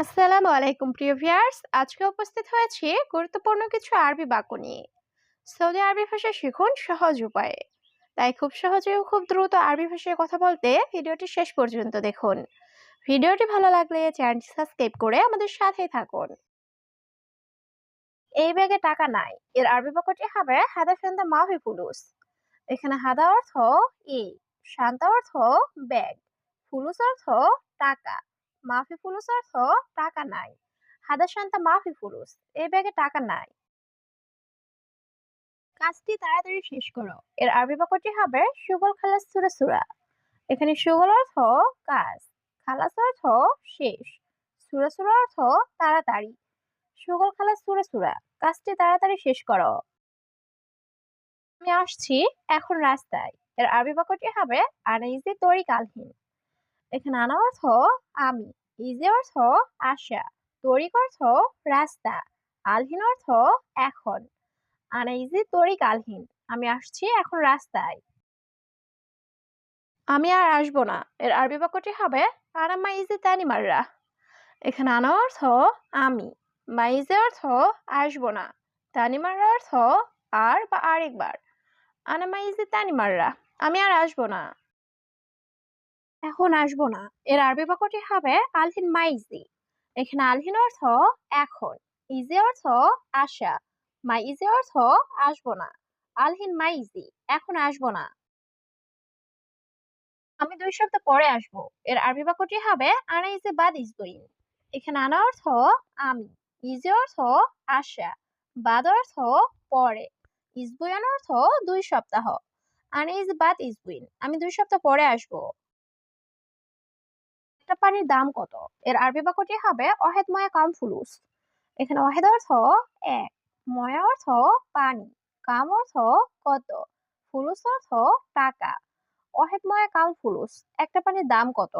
আসসালামু আলাইকুম, প্রিয় ভিউয়ার্স। আজকে উপস্থিত হয়েছি গুরুত্বপূর্ণ কিছু আরবি বাক্য নিয়ে। সৌদি আরবি ভাষা শিখুন সহজ উপায়ে। তাই খুব সহজে ও খুব দ্রুত আরবি ভাষায় কথা বলতে ভিডিওটি শেষ পর্যন্ত দেখুন। ভিডিওটি ভালো লাগলে চ্যানেলটি সাবস্ক্রাইব করে আমাদের সাথেই থাকুন। এই ব্যাগে টাকা নাই। এর আরবি বাক্যটি হবে হাদা শান্তা মাফি ফুলুস। এখানে হাদা অর্থ ই, শান্তা অর্থ ব্যাগ। ফুলুস অর্থ টাকা। মাফি ফুলুস অর্থ টাকা নাই। হাদা শান্তা মাফি ফুলুস এই ব্যাগে টাকা নাই। কাজটি তাড়াতাড়ি শেষ করো। এর আরবি বাক্যটি হবে সুগল খালাস সুরা সুরা। এখানে সুগল অর্থ কাজ, খালাস অর্থ শেষ। সুরা সুরা অর্থ তাড়াতাড়ি। সুগল খালাস সুরা সুরা, কাজটি তাড়াতাড়ি শেষ করো। আমি আসছি এখন রাস্তায়। এর আরবি বাক্যটি হবে আনাইজি তরি কালহীন এখানে আনা অর্থ আমি। ইজি অর্থ আশা, তরিক অর্থ রাস্তা, আলহীন অর্থ এখন। আনা ইজি তরিক আলহীন, আমি আসছি এখন রাস্তায়। আমি আর আসব না, এর আরবি বাক্যটি হবে আনা মাইজি তানি মাররা। এখানে আনা অর্থ, আমি। মাইজে অর্থ, আসব না। তানি মাররা অর্থ, আর বা আরেকবার। আনা মাইজি তানি মাররা, আমি আর আসব না। এখন আসব না। এর আরবি বাক্যটি হবে আলহিন মাইজি। এখানে আলহিন অর্থ এখন, ইজি অর্থ আশা মাই ইজি অর্থ আসব না। আলহিন মাইজি, এখন আসব না। আমি দুই সপ্তাহ পরে আসব। এর আরবি বাক্যটি হবে আনা ইজে বাদ ইজবইন এখানে আনা অর্থ আমি, ইজি অর্থ আশা বাদ অর্থ পরে। ইজবইন অর্থ দুই সপ্তাহ। আনা ইজ বাদ ইজবইন আমি দুই সপ্তাহ পরে আসব। একটা পানির দাম কত? এর আরবি বাক্যটি হবে অহেদ ময়া কাম ফুলুস। এখানে অহেদ অর্থ এক, ময়া অর্থ পানি, কাম অর্থ কত, ফুলুস অর্থ টাকা। অহেদ ময়া কাম ফুলুস, একটা পানির দাম কত?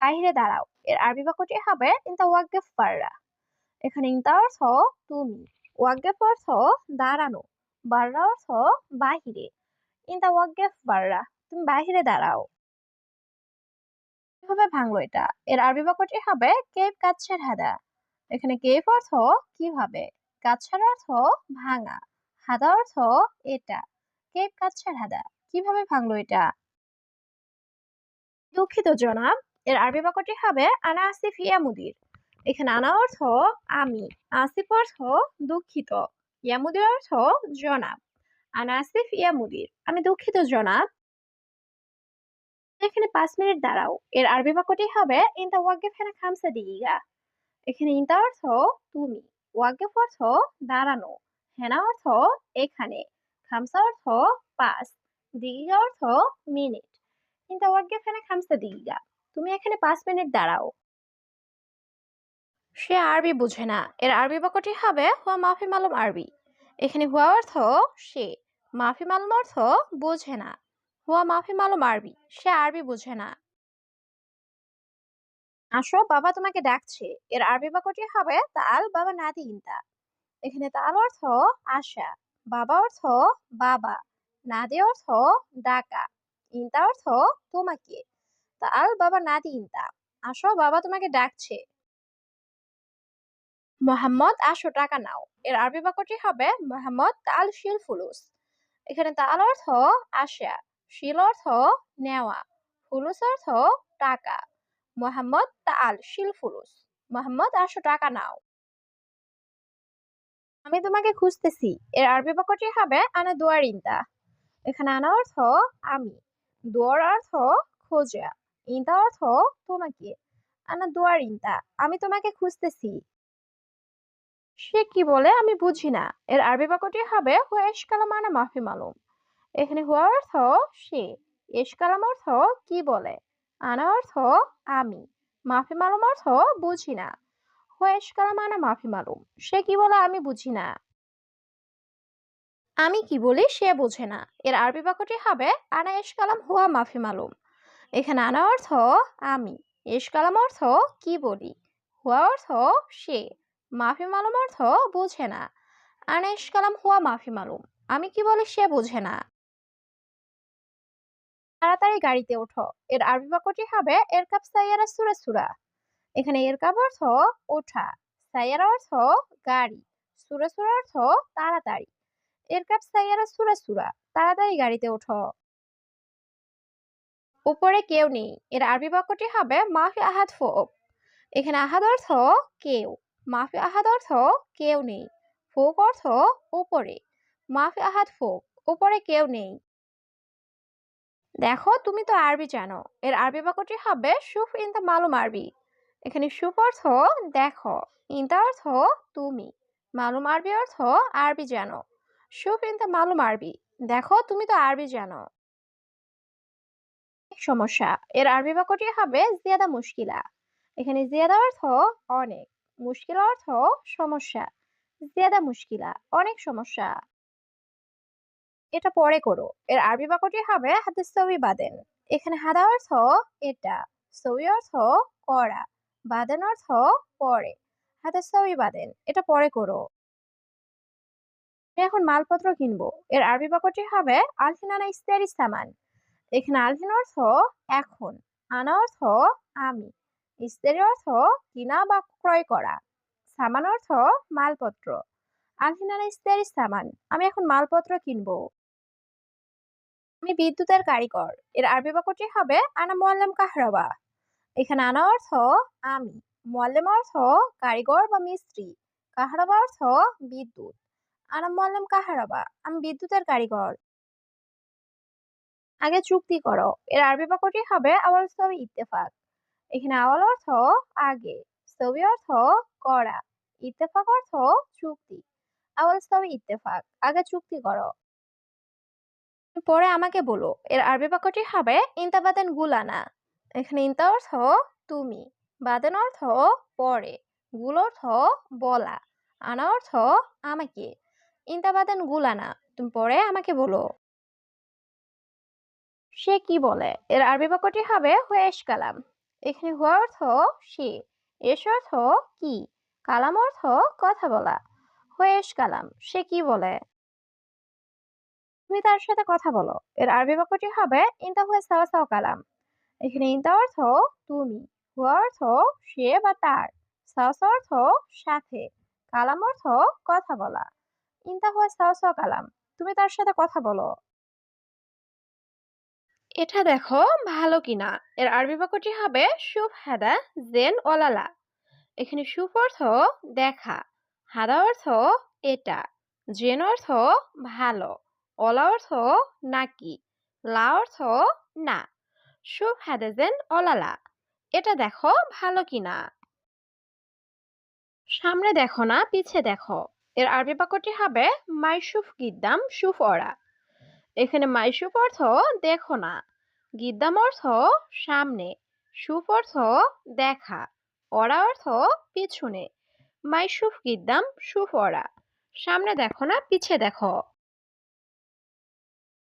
বাহিরে দাঁড়াও, এর আরবি বাক্যটি হবে ইনতা ওয়াকগেফ পাররা এখানে ইনতা অর্থ তুমি ওয়াকগেফ অর্থ দাঁড়ানো, বাররা অর্থ বাহিরে। ইনতা ওয়াকগেফ বাররা, তুমি বাহিরে দাঁড়াও। কীভাবে ভাঙলো এটা? এর আরবি বাক্যটি হবে কেপ কাচ্ছের হাদা। এখানে কেপ অর্থ কীভাবে? কাচ্ছার অর্থ ভাঙা। হাদা অর্থ এটা। কেপ কাচ্ছের হাদা। কীভাবে ভাঙলো এটা? দুঃখিত জনাব, এর আরবি বাক্যটি হবে আনা আসিফ ইয়া মুদির। এখানে আনা অর্থ আমি, আসিফ অর্থ দুঃখিত ইয়ামুদির অর্থ জনাব। আনা আসিফ ইয়া মুদির। আমি দুঃখিত জনাব এখানে পাঁচ মিনিট দাঁড়াও। এর আরবি বাক্যটি হবে, ইনতা ওয়াকগেফ হেনা খামসা দিগিগা এখানে ইনতা অর্থ তুমি। ওয়াকগেফ অর্থ দাঁড়ানো। হেনা অর্থ এখানে। খামসা অর্থ পাঁচ দিগিগা অর্থ মিনিট। ইনতা ওয়াকগেফ হেনা খামসা দিগিগা তুমি এখানে পাঁচ মিনিট দাঁড়াও। সে আরবি বুঝে না। এর আরবি বাক্যটি হবে, হুয়া মাফি মালুম আরবি। এখানে হুয়া অর্থ সে। মাফি মালুম অর্থ বোঝে না। হুয়া মাফি মালুম আরবি, সে আরবি বোঝে না। আসো, বাবা তোমাকে ডাকছে। এর আরবি বাক্যটি হবে তাল বাবা নাদি ইন্তা। এখানে তাল অর্থ, আশা। বাবা অর্থ, বাবা। নাদি অর্থ, ডাকা। ইন্তা অর্থ, তোমাকে। তাল বাবা নাদি ইন্তা। আসো, বাবা তোমাকে ডাকছে। মোহাম্মদ, আসো, টাকা নাও। এর আরবি বাক্যটি হবে, মোহাম্মদ, তাল শিল ফুলুস। এখানে তাল অর্থ, আশা। শিল অর্থ নেওয়া ফুলুস অর্থ টাকা, মোহাম্মদ তাল শিল ফুলুস। মোহাম্মদ আসো টাকা নাও। আমি তোমাকে খুঁজতেছি। এর আরবি বাক্যটি হবে, আনা দুয়ার ইন্দা। এখানে আনা অর্থ, আমি। দুয়ার অর্থ, খোঁজা। ইন্দা অর্থ, তোমাকে। আনা দুয়ার ইন্দা। আমি তোমাকে খুঁজতেছি। সে কি বলে আমি বুঝি না। এর আরবি বাক্যটি হবে হুয়েশ কালাম আনা মাফি মালুম। এখানে হুয়া অর্থ সে। এশ কালাম অর্থ কি বলে? আনা অর্থ আমি। মাফি মালুম অর্থ বুঝি না। হুয়েশ কালাম আনা মাফি মালুম। সে কি বলে আমি বুঝি না। আমি কি বলি সে বোঝে না। এর আরবি বাক্যটি হবে, আনা এশ কালাম হুয়া মাফি মালুম। এখানে আনা অর্থ আমি। এশ কালাম অর্থ কি বলি? হুয়া অর্থ সে। মাফি মালুম অর্থ বোঝে না। আনেশ কালাম হুয়া মাফি মালুম। আমি কি বলি সে বোঝে না। তাড়াতাড়ি গাড়িতে ওঠো। এর আরবি বাক্যটি হবে, এর কাপ সাইয়ারা সুরা সুরা। এখানে এরকাব অর্থ, ওঠা। সাইয়ারা অর্থ, গাড়ি। সুরা সুরা অর্থ, তাড়াতাড়ি। এরকাব সাইয়ারা সুরা সুরা, তাড়াতাড়ি গাড়িতে ওঠো। উপরে কেউ নেই। এর আরবি বাক্যটি হবে, মাফি আহাদ ফোক। এখানে আহাদ অর্থ, কেউ। মাফি আহাদ অর্থ, কেউ নেই। ফোক অর্থ, উপরে। মাফি আহাদ ফোক, উপরে কেউ নেই। দেখো, তুমি তো আরবি জানো। এর আরবি বাক্যটি হবে সুফ ইনতা মালুম আরবি। এখানে সুফ অর্থ দেখো, ইন ইনতা অর্থ তুমি। মালুম আরবি অর্থ আরবি জানো। সুফ ইনতা মালুম আরবি। দেখো, তুমি তো আরবি জানো। সমস্যা। এর আরবি বাক্যটি হবে জিয়াদা মুশকিলা। এখানে জিয়াদা অর্থ অনেক। মুশকিল অর্থ সমস্যা। জিয়াদা মুশকিলা, অনেক সমস্যা। এটা পরে করো। এর আরবি বাক্যটি হবে হাতে সবই বাদেন। এখানে হাদা অর্থ এটা সবই অর্থ করা, বাদেন অর্থ পরে। হাতে সবই বাদেন, এটা পরে করো। এখন মালপত্র কিনবো। এর আরবি বাক্যটি হবে আলহিনানা ইস্তারি সামান এখানে আলহিন অর্থ এখন, আনা অর্থ আমি। ইস্তারি অর্থ কিনা বা ক্রয় করা। সামান অর্থ মালপত্র। আলহিনানা ইস্তারি সামান আমি এখন মালপত্র কিনবো। আমি বিদ্যুতের কারিগর। এর আরবি বাক্যটি হবে, আনা মোয়াল্লেম কাহরাবা। এখানে আনা অর্থ, আমি। মোয়াল্লেম অর্থ, কারিগর বা মিস্ত্রি। কাহরাবা অর্থ, বিদ্যুৎ। আনা মোয়াল্লেম কাহরাবা। আমি বিদ্যুতের কারিগর। আগে চুক্তি করো। এর আরবি বাক্যটি হবে, আওয়াল সবই ইত্তেফাক। এখানে আওয়াল অর্থ, আগে। সবই অর্থ, করা। ইত্তেফাক অর্থ, চুক্তি। আওয়াল সবই ইত্তেফাক। আগে চুক্তি করো। পরে আমাকে বলো, এর আরবি বাক্যটি হবে ইন্তাবাদেন গুলানা। এখানে ইন্তা অর্থ তুমি, বাদেন অর্থ পরে, গুল অর্থ বলা, আনা অর্থ আমাকে। ইন্তাবাদেন গুলানা। তুমি পরে আমাকে বলো। সে কি বলে? এর আরবি বাক্যটি হবে, হুয়েশ কালাম। এখানে হুয়া অর্থ সে এস অর্থ কি, কালাম অর্থ কথা বলা। হুয়েশ কালাম। সে কি বলে? তুমি তার সাথে কথা বলো। এর আরবি বাক্যটি হবে ইন্তা হুয়া সাওয়া সাওয়া কালাম। এখানে ইন্তা অর্থ তুমি। হুয়া অর্থ সে বা তার। সাওয়া অর্থ সাথে। কালাম অর্থ কথা বলা। ইন্তা হুয়া সাওয়া সাওয়া কালাম। তুমি তার সাথে কথা বলো। এটা দেখো ভালো কিনা। এর আরবি বাক্যটি হবে সুফ হাদা জেন ওলালা এখানে সুফ অর্থ দেখা। হাদা অর্থ এটা। জেন অর্থ ভালো। অলা অর্থ নাকি, লা অর্থ না। সুফ হাদা জেন ওলালা এটা দেখো ভালো কিনা। সামনে দেখো না, পিছে দেখো। এর আরবি বাক্যটি হবে মাইসুফ গিদ্দাম সুফ অরা। এখানে মাইসুফ অর্থ দেখো না। গিদ্দাম অর্থ সামনে সুফ অর্থ দেখা। অরা অর্থ পিছনে। মাইসুফ গিদ্দাম সুফ অরা। সামনে দেখো না, পিছে দেখো।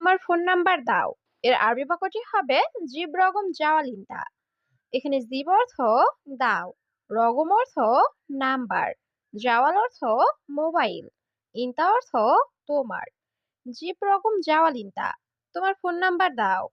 আমার ফোন নাম্বার দাও। এর আরবি বাক্যটি হবে জিব রগম জাওয়ালিন্দা এখানে জিব অর্থ দাও, রগম অর্থ নাম্বার জাওয়াল অর্থ মোবাইল, ইন্তা অর্থ তোমার। জিপ রগম জাওয়ালিন্দা তোমার ফোন নাম্বার দাও।